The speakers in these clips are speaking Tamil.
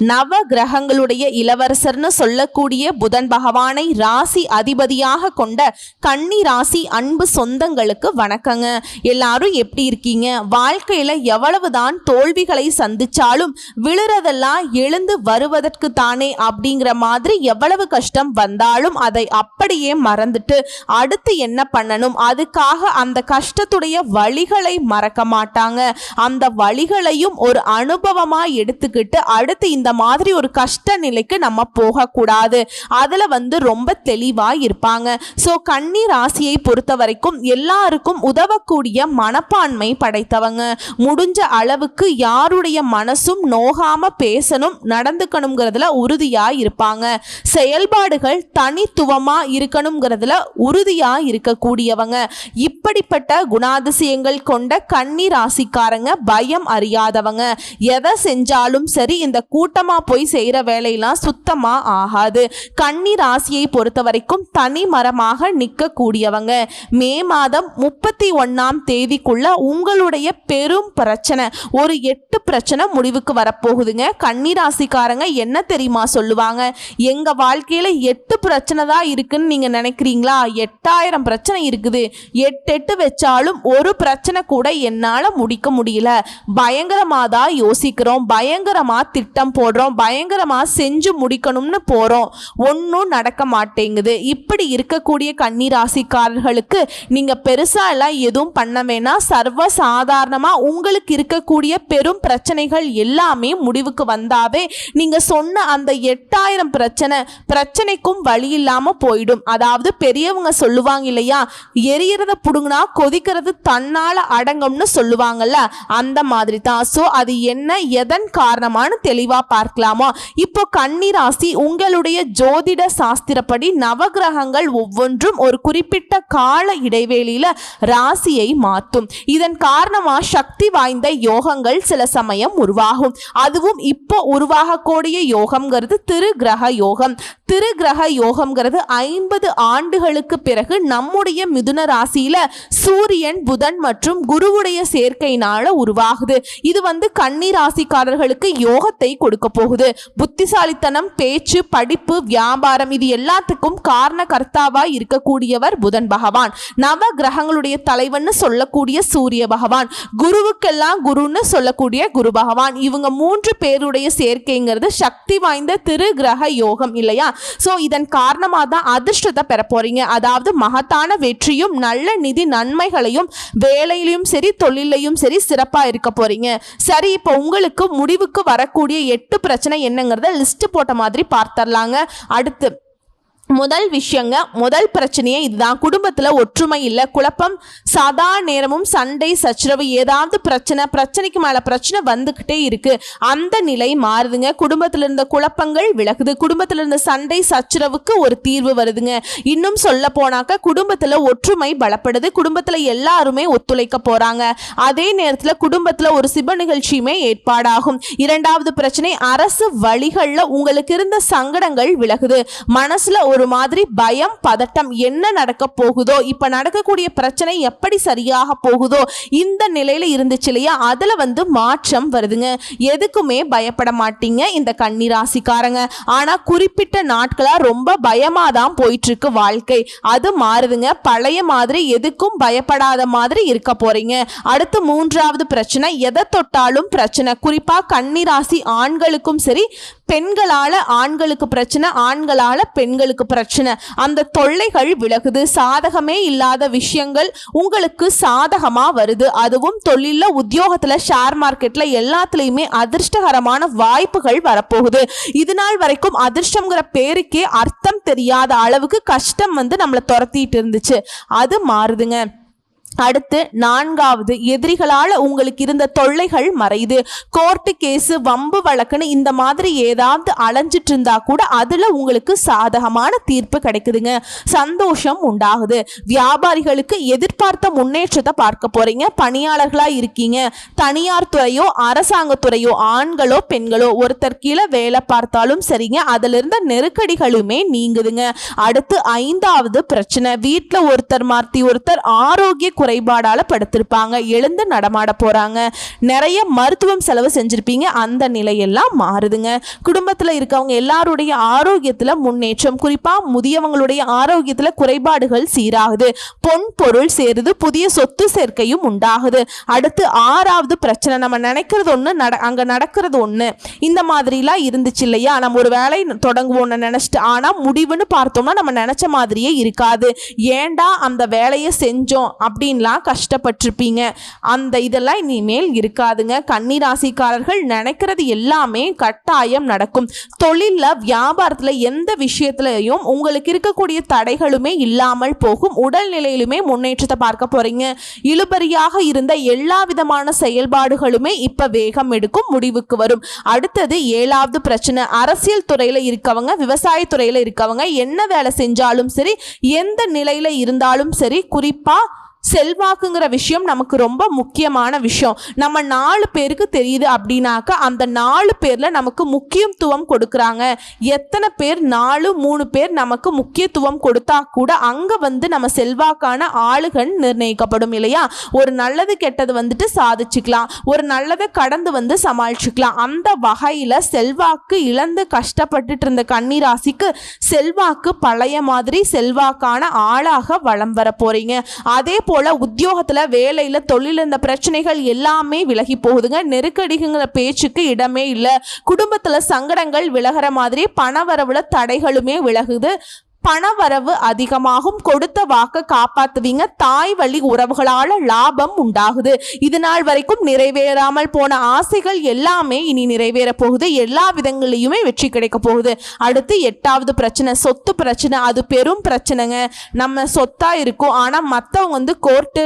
நவ கிரகங்களுடைய இளவரசர்னு சொல்லக்கூடிய புதன் பகவானை ராசி அதிபதியாக கொண்ட கன்னி ராசி அன்பு சொந்தங்களுக்கு வணக்கங்க. எல்லாரும் எப்படி இருக்கீங்க? வாழ்க்கையில எவ்வளவுதான் தோல்விகளை சந்திச்சாலும் விழுறதெல்லாம் எழுந்து வருவதற்கு தானே அப்படிங்கிற மாதிரி எவ்வளவு கஷ்டம் வந்தாலும் அதை அப்படியே மறந்துட்டு அடுத்து என்ன பண்ணணும்? அதுக்காக அந்த கஷ்டத்துடைய வழிகளை மறக்க மாட்டாங்க. அந்த வழிகளையும் ஒரு அனுபவமா எடுத்துக்கிட்டு அடுத்து இந்த மாதிரி ஒரு கஷ்ட நிலைக்கு நம்ம போகக்கூடாது. அதில் வந்து ரொம்ப தெளிவாக இருப்பாங்க. ஸோ கன்னி ராசியை பொறுத்த வரைக்கும் எல்லாருக்கும் உதவக்கூடிய மனப்பான்மை படைத்தவங்க. முடிஞ்ச அளவுக்கு யாருடைய மனசும் நோகாம பேசணும் நடந்துக்கணுங்கிறதுல உறுதியாக இருப்பாங்க. செயல்பாடுகள் தனித்துவமாக இருக்கணுங்கிறதுல உறுதியாக இருக்கக்கூடியவங்க. இப்படிப்பட்ட குணாதிசயங்கள் கொண்ட கன்னி ராசிக்காரங்க பயம் அறியாதவங்க. எதை செஞ்சாலும் சரி இந்த கூட்ட சுத்தமா போய் செய்யற வேலையெல்லாம் சுத்தமா ஆகாது. கன்னி ராசியை பொறுத்த வரைக்கும் தனி மரமாக நிற்கக்கூடியவங்க. மே மாதம் முப்பத்தி ஒன்னாம் தேதிக்குள்ள உங்களுடைய பெரும் பிரச்சனை ஒரு எட்டு பிரச்சனை முடிவுக்கு வரப்போகுதுங்க. கன்னி ராசிக்காரங்க என்ன தெரியுமா சொல்லுவாங்க? எங்க வாழ்க்கையில எட்டு பிரச்சனை தான் இருக்குன்னு நீங்க நினைக்கிறீங்களா? எட்டாயிரம் பிரச்சனை இருக்குது. எட்டு எட்டு வச்சாலும் ஒரு பிரச்சனை கூட என்னால முடிக்க முடியல. பயங்கரமா தான் யோசிக்கிறோம். பயங்கரமா திட்டம் போடுறோம் பயங்கரமாக செஞ்சு முடிக்கணும்னு போகிறோம் ஒன்றும் நடக்க மாட்டேங்குது. இப்படி இருக்கக்கூடிய கன்னி ராசிக்காரர்களுக்கு நீங்கள் பெருசா எல்லாம் எதுவும் பண்ண வேணாம். சர்வ சாதாரணமாக உங்களுக்கு இருக்கக்கூடிய பெரும் பிரச்சனைகள் எல்லாமே முடிவுக்கு வந்தாவே நீங்கள் சொன்ன அந்த எட்டாயிரம் பிரச்சனை பிரச்சனைக்கும் வழி இல்லாமல் போயிடும். அதாவது பெரியவங்க சொல்லுவாங்க இல்லையா எரியறத புடுங்கினா கொதிக்கிறது தன்னால் அடங்கும்னு சொல்லுவாங்கல்ல அந்த மாதிரி தான் ஸோ அது என்ன எதன் காரணமானு தெளிவா பார்க்கலாமா? இப்போ கன்னி ராசி உங்களுடைய ஜோதிட சாஸ்திரப்படி நவகிரகங்கள் ஒவ்வொன்றும் ஒரு குறிப்பிட்ட கால இடைவெளியில ராசியை மாற்றும் இதன் காரணமா சக்தி வாய்ந்த யோகங்கள் சில சமயம் உருவாகும். அதுவும் இப்போ உருவாகக்கூடிய யோகம்ங்கிறது திரு கிரக யோகம். திரு கிரக யோகம்ங்கிறது ஐம்பது ஆண்டுகளுக்கு பிறகு நம்முடைய மிதுன ராசியில சூரியன் புதன் மற்றும் குருவுடைய சேர்க்கையினால உருவாகுது. இது வந்து கன்னி ராசிக்காரர்களுக்கு யோகத்தை கொடுக்க போகுது. புத்திசாலித்தனம் பேச்சு படிப்பு வியாபாரம் இது எல்லாத்துக்கும் காரண கர்த்தாவா இருக்கக்கூடியவர் புதன் பகவான். நவ கிரகங்களுடைய தலைவன் சொல்லக்கூடிய சூரிய பகவான். குருவுக்கெல்லாம் குருன்னு சொல்லக்கூடிய குரு பகவான். இவங்க மூன்று பேருடைய சேர்க்கைங்கிறது சக்தி வாய்ந்த திரு கிரக யோகம் இல்லையா? ஸோ இதன் காரணமாக தான் அதிர்ஷ்டத்தை பெற போறீங்க. அதாவது மகத்தான வெற்றியும் நல்ல நிதி நன்மைகளையும் வேலையிலையும் சரி தொழிலையும் சரி சிறப்பாக இருக்க போறீங்க. சரி இப்போ உங்களுக்கு முடிவுக்கு வரக்கூடிய எட்டு பிரச்சனை என்னங்கிறத லிஸ்ட் போட்ட மாதிரி பார்த்துடலாங்க அடுத்து முதல் விஷயங்க முதல் பிரச்சனையே இதுதான். குடும்பத்தில் ஒற்றுமை இல்லை குழப்பம் சதா நேரமும் சண்டை சச்சரவு ஏதாவது பிரச்சனை பிரச்சனைக்கு மேலே பிரச்சனை வந்துக்கிட்டே இருக்கு. அந்த நிலை மாறுதுங்க. குடும்பத்தில் இருந்த குழப்பங்கள் விலகுது. குடும்பத்தில் இருந்த சண்டை சச்சரவுக்கு ஒரு தீர்வு வருதுங்க. இன்னும் சொல்ல போனாக்க குடும்பத்தில் ஒற்றுமை பலப்படுது. குடும்பத்தில் எல்லாருமே ஒத்துழைக்க போறாங்க. அதே நேரத்தில் குடும்பத்தில் ஒரு சிப நிகழ்ச்சியுமே ஏற்பாடாகும். இரண்டாவது பிரச்சனை அரசு வழிகளில் உங்களுக்கு இருந்த சங்கடங்கள் விலகுது. மனசுல ஒரு ஒரு மாதிரி பயம் பதட்டம் என்ன நடக்க போகுதோ இப்ப நடக்கக்கூடிய பிரச்சனை எப்படி சரியாக போகுதோ இந்த நிலையில இருந்துச்சு இல்லையா? அதுல வந்து மாற்றம் வருதுங்க. எதுக்குமே பயப்பட மாட்டீங்க இந்த கன்னி ஆனால் ஆனா குறிப்பிட்ட நாட்களா ரொம்ப பயமா தான் போயிட்டு இருக்கு வாழ்க்கை. அது மாறுதுங்க. பழைய மாதிரி எதுக்கும் பயப்படாத மாதிரி இருக்க போறீங்க. அடுத்து மூன்றாவது பிரச்சனை எதை தொட்டாலும் பிரச்சனை. குறிப்பா கன்னி ஆண்களுக்கும் சரி பெண்களால ஆண்களுக்கு பிரச்சனை ஆண்களால பெண்களுக்கு பிரச்சனை. அந்த தொல்லைகள் விலகுது. சாதகமே இல்லாத விஷயங்கள் உங்களுக்கு சாதகமா வருது. அதுவும் தொழில உத்தியோகத்துல ஷேர் மார்க்கெட்ல எல்லாத்துலயுமே அதிர்ஷ்டகரமான வாய்ப்புகள் வரப்போகுது. இது நாள் வரைக்கும் அதிர்ஷ்டம்ங்கிற பேருக்கே அர்த்தம் தெரியாத அளவுக்கு கஷ்டம் வந்து நம்மளை துரத்திட்டு இருந்துச்சு. அது மாறுதுங்க. அடுத்து நான்காவது எதிரிகளால் உங்களுக்கு இருந்த தொல்லைகள் மறையுது. கோர்ட்டு கேஸு வம்பு வழக்குன்னு இந்த மாதிரி ஏதாவது அலைஞ்சிட்டு இருந்தா கூட அதுல உங்களுக்கு சாதகமான தீர்ப்பு கிடைக்குதுங்க. சந்தோஷம் உண்டாகுது. வியாபாரிகளுக்கு எதிர்பார்த்த முன்னேற்றத்தை பார்க்க போறீங்க. பணியாளர்களா இருக்கீங்க. தனியார் துறையோ அரசாங்கத்துறையோ ஆண்களோ பெண்களோ ஒருத்தர் கீழே வேலை பார்த்தாலும் சரிங்க. அதுல இருந்த நெருக்கடிகளுமே நீங்குதுங்க. அடுத்து ஐந்தாவது பிரச்சனை. வீட்டில் ஒருத்தர் மாற்றி ஒருத்தர் ஆரோக்கிய குறைபாடால படுத்திருப்பாங்க எழுந்து நடமாட போறாங்க. நிறைய மருத்துவம் செலவு செஞ்சிருப்பீங்க. அந்த நிலையெல்லாம் மாறுதுங்க. குடும்பத்துல இருக்கவங்க எல்லாருடைய ஆரோக்கியத்துல முன்னேற்றம் குறிப்பா முதியவங்களுடைய ஆரோக்கியத்துல குறைபாடுகள் சீராகுது. பொன் பொருள் சேருது புதிய சொத்து சேர்க்கையும் உண்டாகுது. அடுத்து ஆறாவது பிரச்சனை நம்ம நினைக்கிறது ஒன்று நட அங்க நடக்கிறது ஒண்ணு. இந்த மாதிரிலாம் இருந்துச்சு இல்லையா? நம்ம ஒரு வேலை தொடங்குவோம்னு நினைச்சிட்டு ஆனா முடிவுன்னு பார்த்தோம்னா நம்ம நினைச்ச மாதிரியே இருக்காது. ஏன்டா அந்த வேலையை செஞ்சோம் அப்படி அப்படின்லாம் கஷ்டப்பட்டிருப்பீங்க. அந்த இதெல்லாம் இனிமேல் இருக்காதுங்க. கன்னிராசிக்காரர்கள் நினைக்கிறது எல்லாமே கட்டாயம் நடக்கும். தொழிலில் வியாபாரத்தில் எந்த விஷயத்துலையும் உங்களுக்கு இருக்கக்கூடிய தடைகளுமே இல்லாமல் போகும். உடல்நிலையிலுமே முன்னேற்றத்தை பார்க்க போகிறீங்க இழுபறியாக இருந்த எல்லா விதமான செயல்பாடுகளுமே இப்போ வேகம் எடுக்கும் முடிவுக்கு வரும். அடுத்தது ஏழாவது பிரச்சனை. அரசியல் துறையில் இருக்கவங்க விவசாயத்துறையில் இருக்கவங்க என்ன வேலை செஞ்சாலும் சரி எந்த நிலையில் இருந்தாலும் சரி குறிப்பாக செல்வாக்குங்கிற விஷயம் நமக்கு ரொம்ப முக்கியமான விஷயம். நம்ம நாலு பேருக்கு தெரியுது அப்படின்னாக்கா அந்த நாலு பேரில் நமக்கு முக்கியத்துவம் கொடுக்குறாங்க. எத்தனை பேர்? நாலு மூணு பேர் நமக்கு முக்கியத்துவம் கொடுத்தா கூட அங்கே வந்து நம்ம செல்வாக்கான ஆளுகள் நிர்ணயிக்கப்படும் இல்லையா? ஒரு நல்லது கெட்டது வந்துட்டு சாதிச்சுக்கலாம். ஒரு நல்லதை கடந்து வந்து சமாளிச்சுக்கலாம். அந்த வகையில் செல்வாக்கு இழந்து கஷ்டப்பட்டுட்டு இருந்த கன்னிராசிக்கு செல்வாக்கு பழைய மாதிரி செல்வாக்கான ஆளாக வலம் வர போகிறீங்க அதே போல உத்தியோகத்துல வேலையில தொழில் இந்த பிரச்சனைகள் எல்லாமே விலகி போகுதுங்க. நெருக்கடிங்கிற பேச்சுக்கு இடமே இல்லை. குடும்பத்துல சங்கடங்கள் விலகிற மாதிரி பணவரவுல தடைகளுமே விலகுது. பணவரவு அதிகமாகும். கொடுத்த வாக்க காப்பாத்துவீங்க. தாய் வழி உறவுகளால லாபம் உண்டாகுது. இது நாள் வரைக்கும் நிறைவேறாமல் போன ஆசைகள் எல்லாமே இனி நிறைவேற போகுது. எல்லா விதங்களையுமே வெற்றி கிடைக்க போகுது. அடுத்து எட்டாவது பிரச்சனை சொத்து பிரச்சனை. அது பெரும் பிரச்சனைங்க. நம்ம சொத்தா இருக்கும். ஆனா மத்தவங்க வந்து கோர்ட்டு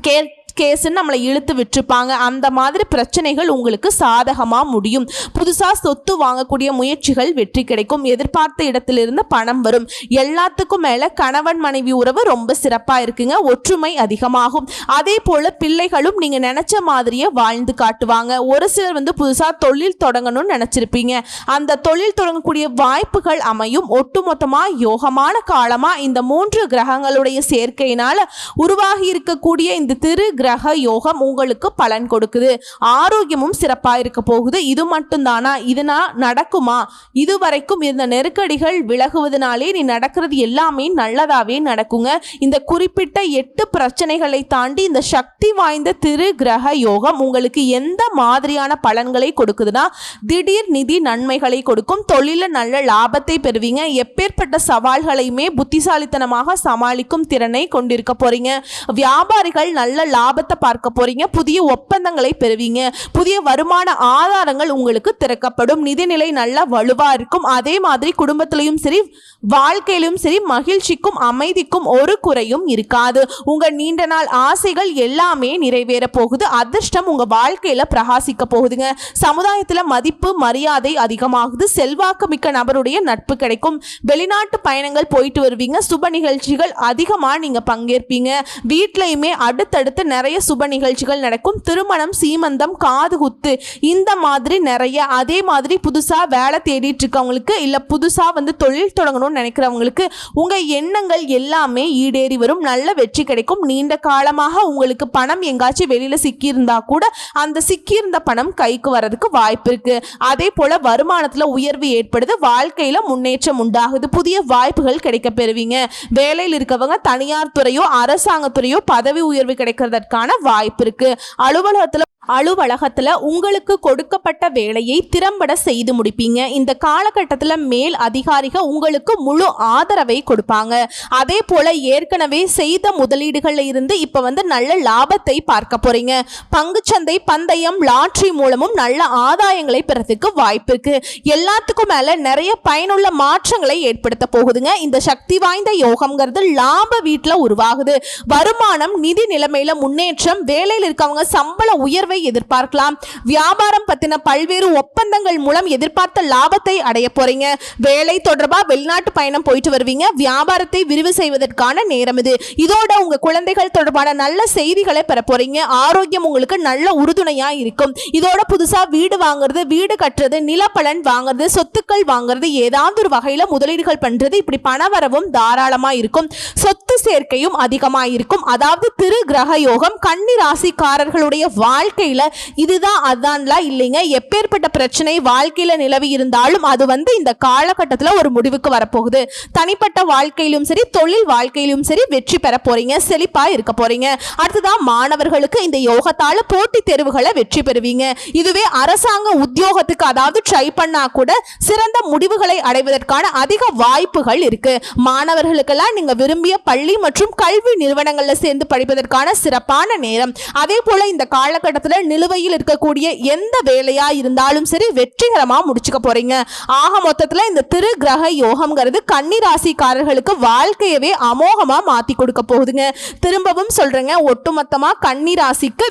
கே கேஸ்ன்னு நம்மளை இழுத்து விட்டுருப்பாங்க. அந்த மாதிரி பிரச்சனைகள் உங்களுக்கு சாதகமாக முடியும். புதுசாக சொத்து வாங்கக்கூடிய முயற்சிகள் வெற்றி கிடைக்கும். எதிர்பார்த்த இடத்திலிருந்து பணம் வரும். எல்லாத்துக்கும் மேலே கணவன் மனைவி உறவு ரொம்ப சிறப்பாக இருக்குங்க. ஒற்றுமை அதிகமாகும். அதே போல் பிள்ளைகளும் நீங்கள் நினச்ச மாதிரியே வாழ்ந்து காட்டுவாங்க. ஒரு சிலர் வந்து புதுசாக தொழில் தொடங்கணும்னு நினச்சிருப்பீங்க. அந்த தொழில் தொடங்கக்கூடிய வாய்ப்புகள் அமையும். ஒட்டுமொத்தமாக யோகமான காலமாக இந்த மூன்று கிரகங்களுடைய சேர்க்கையினால் உருவாகி இருக்கக்கூடிய இந்த திரு கிரக கிரக யோகம் உங்களுக்கு பலன் கொடுக்குது. ஆரோக்கியமும் சிறப்பாக இருக்க போகுது. இது மட்டும்தானா? இதுனா நடக்குமா? இதுவரைக்கும் இருந்த நெருக்கடிகள் விலகுவதனாலே நீ நடக்கிறது எல்லாமே நல்லதாகவே நடக்குங்க. இந்த குறிப்பிட்ட எட்டு பிரச்சனைகளை தாண்டி இந்த சக்தி வாய்ந்த திரு கிரக யோகம் உங்களுக்கு எந்த மாதிரியான பலன்களை கொடுக்குதுன்னா திடீர் நிதி நன்மைகளை கொடுக்கும். தொழிலில் நல்ல லாபத்தை பெறுவீங்க. எப்பேற்பட்ட சவால்களையுமே புத்திசாலித்தனமாக சமாளிக்கும் திறனை கொண்டிருக்க போறீங்க. வியாபாரிகள் நல்ல லாபத்தை பார்க்க போறீங்க. புதிய ஒப்பந்தங்களை பெறுவீங்க. புதிய வருமான ஆதாரங்கள் உங்களுக்கு திறக்கப்படும். நிதிநிலை நல்லா வலுவா இருக்கும். அதே மாதிரி குடும்பத்திலையும் சரி வாழ்க்கையிலும் சரி மகிழ்ச்சிக்கும் அமைதிக்கும் ஒரு குறையும் இருக்காது. உங்க நீண்ட நாள் ஆசைகள் எல்லாமே நிறைவேற போகுது. அதிர்ஷ்டம் உங்க வாழ்க்கையில பிரகாசிக்க போகுதுங்க. சமுதாயத்துல மதிப்பு மரியாதை அதிகமாகுது. செல்வாக்கு மிக்க நபருடைய நட்பு கிடைக்கும். வெளிநாட்டு பயணங்கள் போயிட்டு வருவீங்க. சுப நிகழ்ச்சிகள் அதிகமா நீங்க பங்கேற்பீங்க. வீட்லயுமே அடுத்தடுத்து நிறைய நிறைய சுப நிகழ்ச்சிகள் நடக்கும். திருமணம் சீமந்தம் காது குத்து இந்த மாதிரி நிறைய. அதே மாதிரி புதுசாக வேலை தேடிட்டு இருக்கவங்களுக்கு இல்லை புதுசாக வந்து தொழில் தொடங்கணும்னு நினைக்கிறவங்களுக்கு உங்கள் எண்ணங்கள் எல்லாமே ஈடேறி வரும். நல்ல வெற்றி கிடைக்கும். நீண்ட காலமாக உங்களுக்கு பணம் எங்காச்சும் வெளியில் சிக்கியிருந்தா கூட அந்த சிக்கியிருந்த பணம் கைக்கு வர்றதுக்கு வாய்ப்பு இருக்கு. அதே போல வருமானத்தில் உயர்வு ஏற்படுது. வாழ்க்கையில் முன்னேற்றம் உண்டாகுது. புதிய வாய்ப்புகள் கிடைக்க பெறுவீங்க. வேலையில் இருக்கவங்க தனியார் துறையோ அரசாங்கத்துறையோ பதவி உயர்வு கிடைக்கிறதற்கு கிடைக்கிறதற்கான வாய்ப்பு இருக்கு. அலுவலகத்துல அலுவலகத்துல உங்களுக்கு கொடுக்கப்பட்ட வேலையை திறம்பட செய்து முடிப்பீங்க. இந்த காலகட்டத்தில் மேல் அதிகாரிகள் உங்களுக்கு முழு ஆதரவை கொடுப்பாங்க. அதே போல ஏற்கனவே செய்த முதலீடுகள்ல இருந்து இப்ப வந்து நல்ல லாபத்தை பார்க்க போறீங்க. பங்குச்சந்தை பந்தயம் லாட்ரி மூலமும் நல்ல ஆதாயங்களை பெறதுக்கு வாய்ப்பு இருக்கு. எல்லாத்துக்கும் மேல நிறைய பயனுள்ள மாற்றங்களை ஏற்படுத்த போகுதுங்க. இந்த சக்தி வாய்ந்த யோகம்ங்கிறது லாப வீட்டில் உருவாகுது. வருமானம் நிதி நிலைமையில முன்னேற்றம் வேலையில் இருக்கவங்க சம்பள உயர்வை உயர்வை எதிர்பார்க்கலாம். வியாபாரம் பத்தின பல்வேறு ஒப்பந்தங்கள் மூலம் எதிர்பார்த்த லாபத்தை அடைய போறீங்க. வேலை தொடர்பா வெளிநாட்டு பயணம் போயிட்டு வருவீங்க. வியாபாரத்தை விரிவு செய்வதற்கான நேரம் இது. இதோட உங்க குழந்தைகள் தொடர்பான நல்ல செய்திகளை பெற போறீங்க. ஆரோக்கியம் உங்களுக்கு நல்ல உறுதுணையா இருக்கும். இதோட புதுசா வீடு வாங்குறது வீடு கட்டுறது நிலப்பலன் வாங்குறது சொத்துக்கள் வாங்குறது ஏதாவது ஒரு வகையில முதலீடுகள் பண்றது இப்படி பணவரவும் தாராளமா இருக்கும். சொத்து சேர்க்கையும் அதிகமா இருக்கும் அதாவது திரு கிரக யோகம் கன்னி ராசிக்காரர்களுடைய வாழ்க்கை வாழ்க்கையில் இதுதான் அதான்லாம் இல்லைங்க. எப்பேற்பட்ட பிரச்சனை வாழ்க்கையில நிலவி இருந்தாலும் அது வந்து இந்த காலகட்டத்துல ஒரு முடிவுக்கு வரப்போகுது. தனிப்பட்ட வாழ்க்கையிலும் சரி தொழில் வாழ்க்கையிலும் சரி வெற்றி பெற போறீங்க செழிப்பா இருக்க போறீங்க. அடுத்ததான் மாணவர்களுக்கு இந்த யோகத்தால போட்டி தேர்வுகளை வெற்றி பெறுவீங்க. இதுவே அரசாங்க உத்தியோகத்துக்கு அதாவது ட்ரை பண்ணா கூட சிறந்த முடிவுகளை அடைவதற்கான அதிக வாய்ப்புகள் இருக்கு. மாணவர்களுக்கெல்லாம் நீங்க விரும்பிய பள்ளி மற்றும் கல்வி நிறுவனங்களில் சேர்ந்து படிப்பதற்கான சிறப்பான நேரம். அதே போல இந்த காலகட்டத்தில் நிலுவையில் இருக்கக்கூடிய எந்த வேலையா இருந்தாலும் சரி வெற்றிகரமா முடிச்சுக்க போறீங்க. ஆக மொத்தத்துல இந்த திரு கிரக யோகம்ங்கிறது கன்னி ராசிக்காரர்களுக்கு வாழ்க்கையவே அமோகமா மாத்தி கொடுக்க போகுதுங்க. திரும்பவும் சொல்றேங்க ஒட்டுமொத்தமா கன்னி ராசிக்கு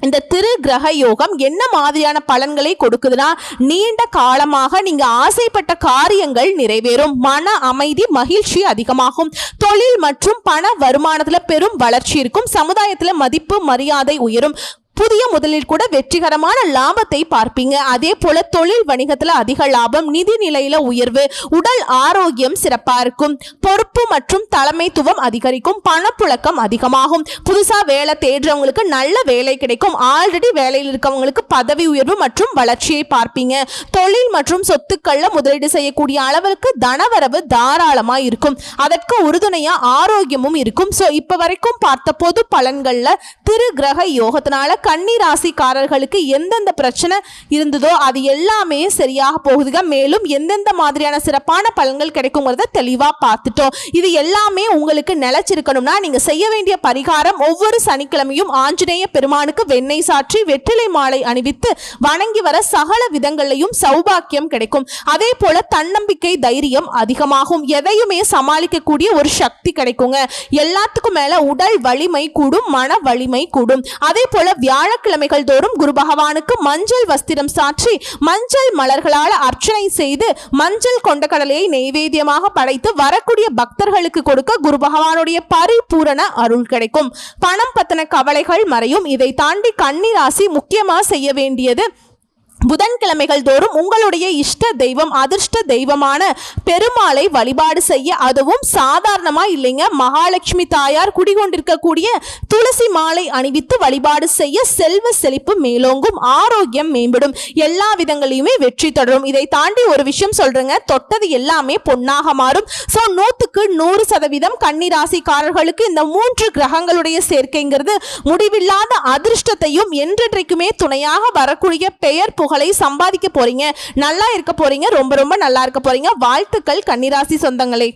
இந்த திரு கிரக யோகம் என்ன மாதிரியான பலன்களை கொடுக்குதுன்னா நீண்ட காலமாக நீங்க ஆசைப்பட்ட காரியங்கள் நிறைவேறும். மன அமைதி மகிழ்ச்சி அதிகமாகும். தொழில் மற்றும் பண வருமானத்துல பெரும் வளர்ச்சி இருக்கும். சமுதாயத்துல மதிப்பு மரியாதை உயரும். புதிய முதலில் கூட வெற்றிகரமான லாபத்தை பார்ப்பீங்க. அதே போல தொழில் வணிகத்துல அதிக லாபம் நிதி நிலையில உயர்வு உடல் ஆரோக்கியம் சிறப்பா இருக்கும். பொறுப்பு மற்றும் தலைமைத்துவம் அதிகரிக்கும் பணப்புழக்கம் அதிகமாகும். புதுசா வேலை தேடுறவங்களுக்கு நல்ல வேலை கிடைக்கும். ஆல்ரெடி வேலையில் இருக்கவங்களுக்கு பதவி உயர்வு மற்றும் வளர்ச்சியை பார்ப்பீங்க. தொழில் மற்றும் சொத்துக்கள்ல முதலீடு செய்யக்கூடிய அளவிற்கு தனவரவு தாராளமா இருக்கும். அதற்கு உறுதுணையா ஆரோக்கியமும் இருக்கும். ஸோ இப்ப வரைக்கும் பார்த்த பொது பலன்கள்ல திரு கிரக யோகத்தினால கன்னி ராசிக்காரர்களுக்கு எந்தெந்த பிரச்சனை இருந்ததோ அது எல்லாமே சரியாக போகுதுங்க. மேலும் எந்தெந்த மாதிரியான சிறப்பான பலன்கள் கிடைக்குங்கிறத தெளிவாக பார்த்துட்டோம். இது எல்லாமே உங்களுக்கு நிலைச்சிருக்கணும்னா நீங்க செய்ய வேண்டிய பரிகாரம் ஒவ்வொரு சனிக்கிழமையும் ஆஞ்சநேய பெருமானுக்கு வெண்ணெய் சாற்றி வெற்றிலை மாலை அணிவித்து வணங்கி வர சகல விதங்களையும் சௌபாக்கியம் கிடைக்கும். அதே போல தன்னம்பிக்கை தைரியம் அதிகமாகும். எதையுமே சமாளிக்கக்கூடிய ஒரு சக்தி கிடைக்குங்க. எல்லாத்துக்கும் மேல உடல் வலிமை கூடும் மன வலிமை கூடும். அதே போல வியாழக்கிழமைகள் தோறும் குரு பகவானுக்கு மஞ்சள் வஸ்திரம் சாற்றி மஞ்சள் மலர்களால் அர்ச்சனை செய்து மஞ்சள் கொண்ட கடலையை நெய்வேத்தியமாக படைத்து வரக்கூடிய பக்தர்களுக்கு கொடுக்க குரு பகவானுடைய பரிபூரண அருள் கிடைக்கும். பணம் பத்தின கவலைகள் மறையும். இதை தாண்டி கன்னி ராசி முக்கியமாக செய்ய வேண்டியது புதன்கிழமைகள் தோறும் உங்களுடைய இஷ்ட தெய்வம் அதிர்ஷ்ட தெய்வமான பெருமாளை வழிபாடு செய்ய அதுவும் சாதாரணமாக இல்லைங்க. மகாலட்சுமி தாயார் குடிகொண்டிருக்கக்கூடிய துளசி மாலை அணிவித்து வழிபாடு செய்ய செல்வ செழிப்பு மேலோங்கும் ஆரோக்கியம் மேம்படும் எல்லா விதங்களையுமே வெற்றி தொடரும். இதை தாண்டி ஒரு விஷயம் சொல்றேங்க. தொட்டது எல்லாமே பொன்னாக மாறும். ஸோ நூற்றுக்கு நூறு சதவீதம் கன்னிராசிக்காரர்களுக்கு இந்த மூன்று கிரகங்களுடைய சேர்க்கைங்கிறது முடிவில்லாத அதிர்ஷ்டத்தையும் என்றென்றைக்குமே துணையாக வரக்கூடிய பெயர் புகழ் புகழை சம்பாதிக்க போறீங்க நல்லா இருக்க போறீங்க ரொம்ப ரொம்ப நல்லா இருக்க போறீங்க வாழ்த்துக்கள் கன்னிராசி சொந்தங்களே.